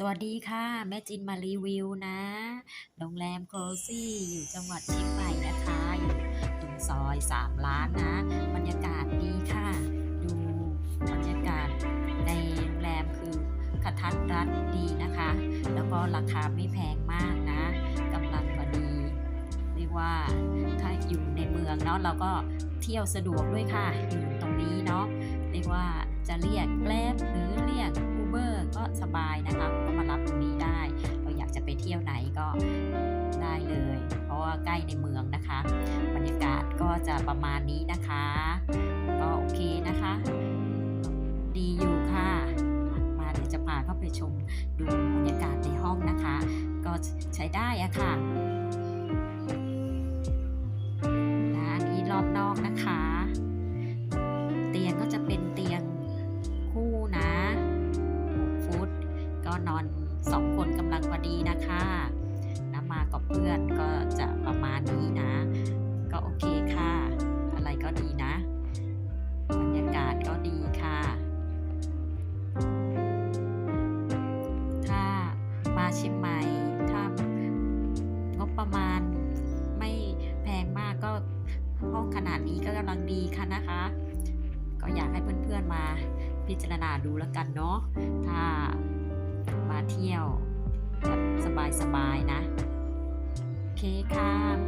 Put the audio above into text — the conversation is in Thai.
สวัสดีค่ะ แม่จินมารีวิวนะ โรงแรมโคลซี่อยู่จังหวัดเชียงใหม่นะคะ อยู่ตรงซอย3ล้านนะ บรรยากาศดีค่ะ ดูบรรยากาศในโรงแรมคือขทัดรัดดีนะคะ แล้วก็ราคาไม่แพงมากนะกำลังพอดี เรียกว่าถ้าอยู่ในเมืองเนาะเราก็เที่ยวสะดวกด้วยค่ะ อยู่ตรงนี้เนาะเรียกว่าจะเรียกแกล็บหรือเรียกอูเบอร์ก็สบายนะคะ ที่ยวไหนก็ได้เลย เพราะว่าใกล้ในเมืองนะคะ บรรยากาศก็จะประมาณนี้นะคะ ก็โอเคนะคะ ดีอยู่ค่ะ มาเดี๋ยวจะพาเข้าไปชมดูบรรยากาศในห้องนะคะ ก็ใช้ได้อะค่ะนะอันนี้รอบนอกนะคะ เตียงก็จะเป็นเตียงคู่นะ6ฟุตก็นอน สองคนกำลังพอดีนะคะนะมากับเพื่อนก็จะประมาณนี้นะ ก็โอเคค่ะ อะไรก็ดีนะ บรรยากาศก็ดีค่ะ ถ้ามาเชียงใหม่ถ้างบประมาณไม่แพงมากก็ห้องขนาดนี้ก็กำลังดีค่ะนะคะ ก็อยากให้เพื่อนๆมาพิจารณาดูแล้วกันเนาะถ้า ที่ยวแบบสบายๆนะ โอเคค่ะเพื่อนวันรีวิวแค่นี้นะ